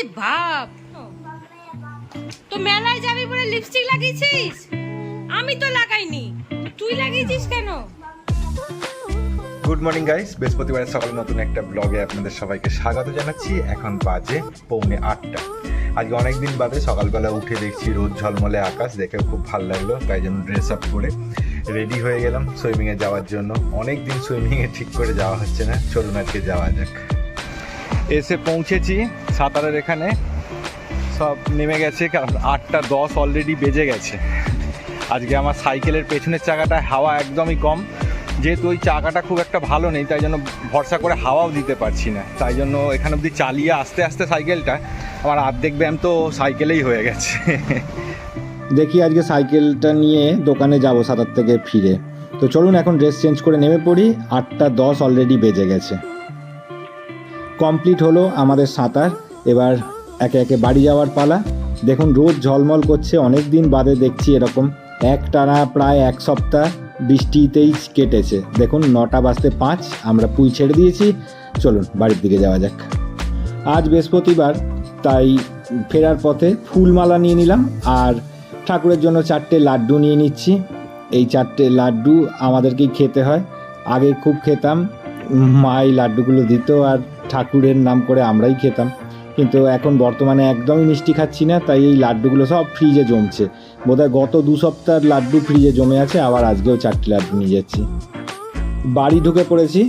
ওরে বাপ। তো মেলায় যাবি বলে লিপস্টিক লাগিয়েছিস? আমি তো লাগাইনি। তুই লাগিয়েছিস কেন? গুড মর্নিং গাইস বৃহস্পতিবারের সকালে নতুন একটা ব্লগে আপনাদের সবাইকে স্বাগত জানাচ্ছি। এখন বাজে পৌনে আটটা। আজকে অনেকদিন বাদে সকালবেলা উঠে দেখছি রোদ ঝলমলে আকাশ, দেখেও খুব ভালো লাগল, তাই জন্য ড্রেস আপ করে রেডি হয়ে গেলাম সুইমিংয়ে যাওয়ার জন্য। অনেক দিন সুইমিংয়ে ঠিক করে যাওয়া হচ্ছে না, চলুন আজকে যাওয়া যাক। এসে পৌঁছেছি, সাঁতারের এখানে। সব নেমে গেছে, কারণ আটটা দশ অলরেডি বেজে গেছে। আজকে আমার সাইকেলের পেছনের চাকাটায় হাওয়া একদমই কম। যেহেতু ওই চাকাটা খুব একটা ভালো নেই, তাই জন্য ভরসা করে হাওয়াও দিতে পারছি না। তাই জন্য এখানে অবধি চালিয়ে আস্তে আস্তে সাইকেলটা, আমার আর্ধেক ব্যায়াম তো সাইকেলেই হয়ে গেছে। দেখি আজকে সাইকেলটা নিয়ে দোকানে যাব সাঁতার থেকে ফিরে। তো চলুন এখন ড্রেস চেঞ্জ করে নেমে পড়ি, আটটা দশ অলরেডি বেজে গেছে। কমপ্লিট হলো আমাদের সাঁতার। এবার একে একে বাড়ি যাওয়ার পালা। দেখুন, রোদ ঝলমল করছে অনেক দিন বাদে দেখছি এরকম এক টানা প্রায় এক সপ্তাহ বৃষ্টিতেই কেটেছে। দেখুন, নটা বাজতে পাঁচ, আমরা পুই ছেড়ে দিয়েছি। চলুন, বাড়ির দিকে যাওয়া যাক। আজ বৃহস্পতিবার, তাই ফেরার পথে ফুলমালা নিয়ে নিলাম আর ঠাকুরের জন্য চারটে লাড্ডু নিয়ে নিচ্ছি। এই চারটে লাড্ডু আমাদেরকেই খেতে হয়। আগে খুব খেতাম, মা এই লাড্ডুগুলো দিত আর ঠাকুরের নাম করে আমরাই খেতাম। কিন্তু এখন বর্তমানে একদমই মিষ্টি খাচ্ছি না, তাই এই লাড্ডুগুলো সব ফ্রিজে জমছে। বোধহয় গত দু সপ্তাহের লাড্ডু ফ্রিজে জমে আছে, আবার আজকেও চারটে লাড্ডু নিয়ে যাচ্ছি। বাড়ি ঢুকে পড়েছি,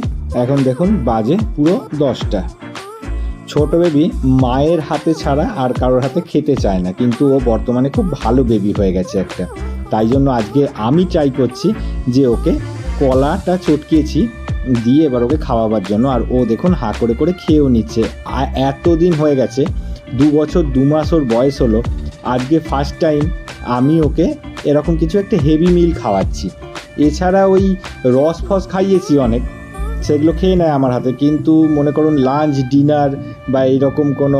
এখন দেখুন বাজে পুরো দশটা। ছোট বেবি মায়ের হাতে ছাড়া আর কারোর হাতে খেতে চায় না, কিন্তু ও বর্তমানে খুব ভালো বেবি হয়ে গেছে একটা। তাই জন্য আজকে আমি ট্রাই করছি যে ওকে কলাটা চটকিয়েছি দিয়ে এবার ওকে খাওয়াবার জন্য। আর ও দেখুন হা করে করে খেয়েও নিচ্ছে। আর এতদিন হয়ে গেছে, দু বছর, দু মাস ওর বয়স হলো, আজকে ফার্স্ট টাইম আমি ওকে এরকম কিছু একটা হেভি মিল খাওয়াচ্ছি। এছাড়া ওই রস ফস খাইয়েছি অনেক, সেগুলো খেয়ে নেয় আমার হাতে। কিন্তু মনে করুন লাঞ্চ ডিনার বা এইরকম কোনো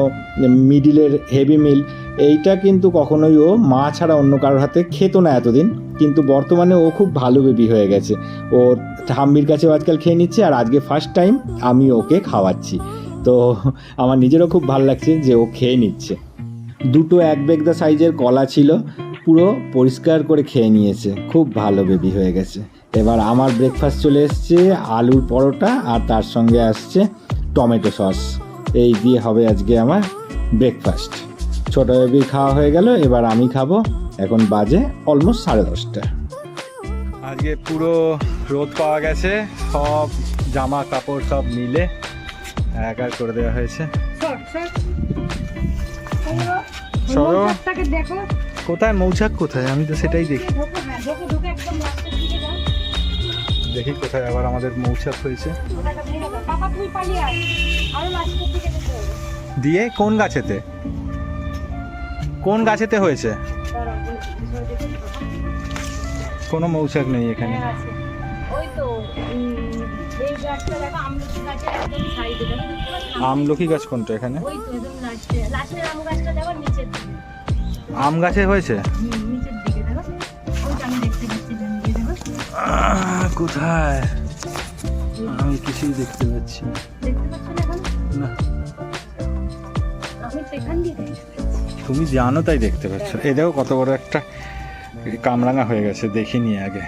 মিডিলের হেভি মিল এইটা কিন্তু কখনোই ও মা ছাড়া অন্য কারোর হাতে খেতো না এতদিন। কিন্তু বর্তমানে ও খুব ভালো বেবি হয়ে গেছে। ও ঠাম্মির কাছেও আজকাল খেয়ে নিচ্ছে আর আজকে ফার্স্ট টাইম আমি ওকে খাওয়াচ্ছি। তো আমার নিজেরও খুব ভালো লাগছে যে ও খেয়ে নিচ্ছে। দুটো এক বেগদা সাইজের কলা ছিল, পুরো পরিষ্কার করে খেয়ে নিয়েছে। খুব ভালো বেবি হয়ে গেছে। এবার আমার ব্রেকফাস্ট চলে এসছে, আলুর পরোটা আর তার সঙ্গে আসছে টমেটো সস এই দিয়ে হবে আজকে আমার ব্রেকফাস্ট ছোট বেবির খাওয়া হয়ে গেল এবার আমি খাব এখন বাজে অলমোস্ট সাড়ে দশটা। আজকে পুরো রোদ পাওয়া গেছে সব জামা কাপড় সব মিলে একার করে দেওয়া হয়েছে। সর সর। সরো। কোথায়? মৌচাক কোথায়? আমি তো সেটাই দেখি। হ্যাঁ দেখি কোথায় আবার আমাদের মৌচাক হয়েছে। দিয়ে কোন গাছেতে? কোন গাছেতে হয়েছে। কোনো মৌচাক নেই এখানে। হ্যাঁ, আমলকি গাছ কোনটা এখানে? আম গাছে হয়েছে? কোথায়? আমি কিছুই দেখতে পাচ্ছি না। আমি তো এখান? দিয়ে তুমি জানো তাই দেখতে পাচ্ছ। এ দেখো কত বড় একটা কামরাঙা হয়ে গেছে দেখিনি আগে।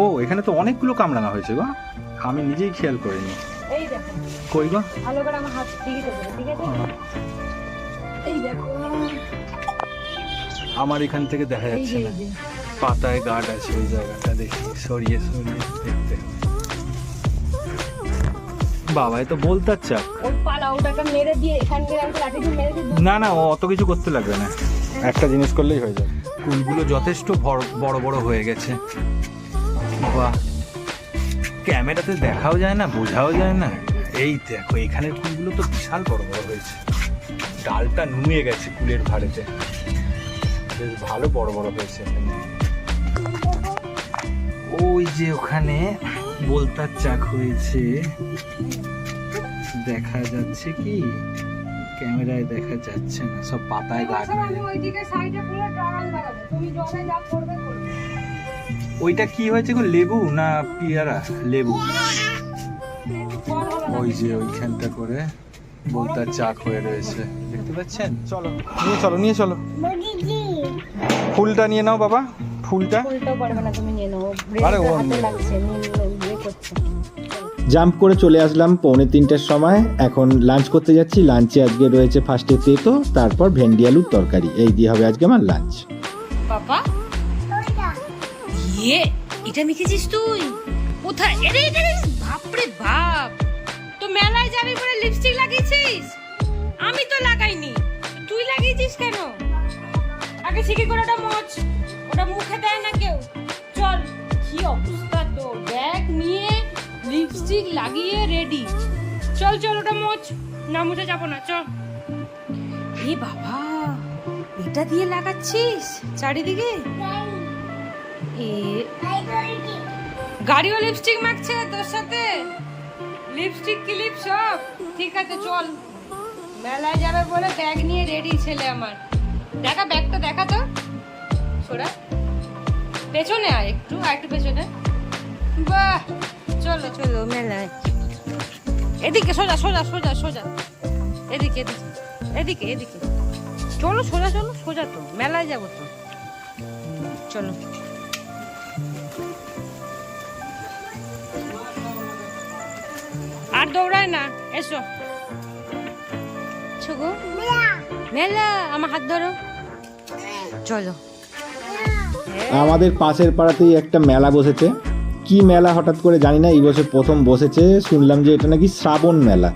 ও এখানে তো অনেকগুলো কামরাঙা হয়েছে গো। আমি নিজেই খেয়াল করিনি। কই গো? আমার এখান থেকে দেখা যাচ্ছে না। পাতায় গার্ড আছে ওই জায়গাটা দেখি সরিয়ে সরিয়ে দেখতে। বাবাই তো বলতে চাক ওই পালা ওটাকে মেরে দিয়ে এখান দিয়ে লাঠি দিয়ে মেরে দিয়ে না না ও অত কিছু করতে লাগবে না। একটা জিনিস করলেই হয়ে যাবে। কুলগুলো যথেষ্ট বড় বড় বড় হয়ে গেছে। বাহ ক্যামেরাতে দেখাও যায় না বোঝাও যায় না। এই দেখো এখানের কুলগুলো তো বিশাল বড় বড় হয়েছে। ডালটা নুয়ে গেছে কুলের ভাড়েতে। বেশ ভালো বড় বড় হয়েছে এখানে। ওই যে ওখানে বলতার চাক হয়েছে। দেখা যাচ্ছে কি? ক্যামেরায় দেখা যাচ্ছে না সব পাতায় গাছ মেরে। ওইদিকে সাইডে পুরো জল দেখাবে তুমি জলে যা করবে করবে। ওইটা কি হয়েছে গো লেবু না পিয়ারা? লেবু। ওই যে ওইখানটা করে বলতার চাক হয়ে রয়েছে। দেখতে পাচ্ছেন? চলো নিয়ে চলো নিয়ে চলো। ফুলটা নিয়ে নাও বাবা ফুলটা। ফুলটাও পারবে না তুমি নিয়ে নাও। আরে ও লাগছে জাম্প করে চলে আসলাম পৌনে তিনটের সময়। এখন লাঞ্চ করতে যাচ্ছি। লাঞ্চে আজকে রয়েছে ফার্স্টে তেতো, তারপর ভেন্ডি আলুর তরকারি। এই দিয়ে হবে আজকে আমার লাঞ্চ। ইয়ে এটা তুই? কোথায়? বাপরে বাপ! তো মেলায় যাবি বলে লিপস্টিক লাগিয়েছিস? আমি তো লাগাইনি। তুই লাগিয়েছিস কেন? আগে মোচ ওটা মুখে দেয় না কেউ। লিপস্টিক লাগিয়ে রেডি চল চল, ওটা মোচ। না, মুছে যাব না, চল। এ বাবা, এটা দিয়ে লাগাচ্ছিস চারিদিকে? গাড়িও লিপস্টিক মাখছে তোর সাথে? লিপস্টিক ক্লিপ সব ঠিক আছে, চল। মেলায় যাবে বলে ব্যাগ নিয়ে রেডি ছেলে আমার। দেখা ব্যাগটা দেখা তো। সোরা পেছনে আয় একটু আর একটু পেছনে। বাহ! চলো চলো। মেলায়। এদিকে সোজা সোজা সোজা সোজা। এদিকে এদিকে এদিকে এদিকে। চলো, সোজা চলো, সোজা তো। মেলায় যাব তো। চলো। আর দৌড়ায় না। এসো। ছুগো। মেলা, আমার হাত ধরো। চলো। আমাদের পাশের পাড়াতেই একটা মেলা বসেছে। কি মেলা হঠাৎ করে জানি না, এই বছর প্রথম বসেছে, শুনলাম যে এটা নাকি শ্রাবণ মেলা।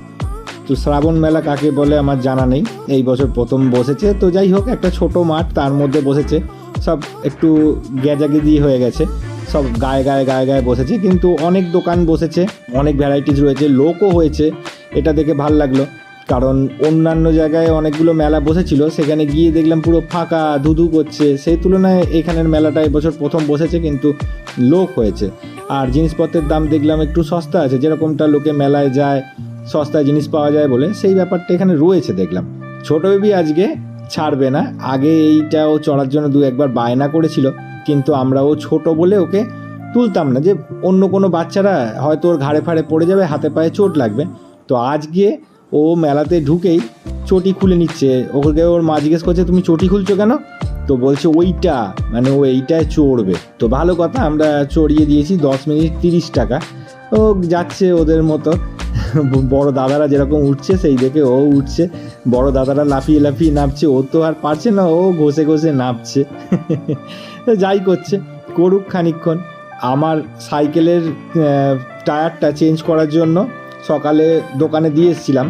তো শ্রাবণ মেলা কাকে বলে আমার জানা নেই, এই বছর প্রথম বসেছে, তো যাই হোক, একটা ছোট মাঠ তার মধ্যে বসেছে, সব একটু গেজাগেজি হয়ে গেছে, সব গায়ে গায়ে গায়ে গায়ে বসেছে, কিন্তু অনেক দোকান বসেছে, অনেক ভ্যারাইটিস রয়েছে, লোকও হয়েছে, এটা দেখে ভালো লাগল, কারণ অন্যান্য জায়গায় অনেকগুলো মেলা বসেছিল, সেখানে গিয়ে দেখলাম পুরো ফাঁকা, ধুধু করছে, সেই তুলনায় এখানের মেলাটা এবছর প্রথম বসেছে, কিন্তু লোক হয়েছে। আর জিনিসপত্রের দাম দেখলাম একটু সস্তা আছে, যেরকমটা লোকে মেলায় যায়, সস্তায় জিনিস পাওয়া যায় বলে, সেই ব্যাপারটা এখানে রয়েছে দেখলাম। ছোট বেবি আজকে ছাড়বে না, আগে এইটাও চড়ার জন্য দু একবার বায়না করেছিল, কিন্তু আমরা ও ছোট বলে ওকে তুলতাম না যে অন্য কোনো বাচ্চারা হয়তো ওর ঘাড়ে ফাড়ে পড়ে যাবে, হাতে পায়ে চোট লাগবে। তো আজকে ও মেলাতে ঢুকেই চটি খুলে নিচ্ছে, ওকে ওর মা জিজ্ঞেস করছে, তুমি চটি খুলছো কেন? তো বলছে ওইটা মানে ও এইটায় চড়বে। তো ভালো কথা, আমরা চড়িয়ে দিয়েছি দশ মিনিট তিরিশ টাকা। ও যাচ্ছে ওদের মতো। বড় দাদারা যেরকম উঠছে, সেই দেখে ও উঠছে। বড় দাদারা লাফিয়ে লাফিয়ে নামছে। ও তো আর পারছে না, ও ঘষে ঘষে নামছে। যাই করছে, করুক খানিকক্ষণ। আমার সাইকেলের টায়ারটা চেঞ্জ করার জন্য সকালে দোকানে দিয়ে এসেছিলাম।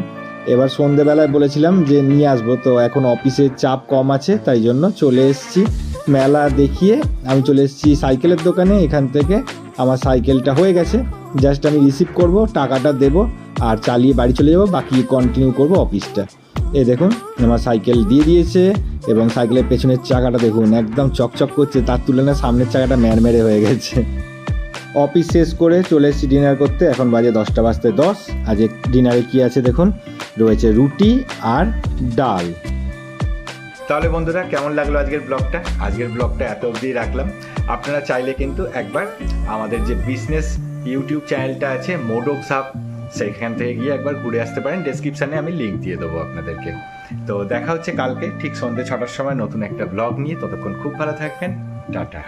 এবার সন্ধেবেলায় বলেছিলাম যে নিয়ে আসব, তো এখন অফিসের চাপ কম আছে, তাই জন্য চলে এসেছি। মেলা দেখিয়ে আমি চলে এসেছি সাইকেলের দোকানে, এখান থেকে আমার সাইকেলটা হয়ে গেছে। জাস্ট আমি রিসিভ করব, টাকাটা দেব, আর চালিয়ে বাড়ি চলে যাব, বাকি কন্টিনিউ করব অফিসটা। এ দেখুন, আমার সাইকেল দিয়ে দিয়েছে, এবং সাইকেলের পেছনের চাকাটা দেখুন, একদম চকচক করছে, তার তুলনায় সামনের চাকাটা ম্যারমেরে হয়ে গেছে। অফিস শেষ করে চলে এসেছি ডিনার করতে। এখন বাজে দশটা বাজতে দশ। আজ ডিনারে কি আছে দেখুন। রয়েছে রুটি আর ডাল। তাহলে বন্ধুরা, কেমন লাগল আজকের ব্লগটা? আজকের ব্লগটা এত অবধি রাখলাম। আপনারা চাইলে কিন্তু একবার আমাদের যে বিজনেস ইউটিউব চ্যানেলটা আছে মোডক সাপ সেখান থেকে গিয়ে একবার ঘুরে আসতে পারেন। ডেসক্রিপশানে আমি লিঙ্ক দিয়ে দেবো আপনাদেরকে। তো দেখা হচ্ছে কালকে, ঠিক সন্ধ্যে ছটার সময় নতুন একটা ব্লগ নিয়ে। ততক্ষণ খুব ভালো থাকবেন। টাটা।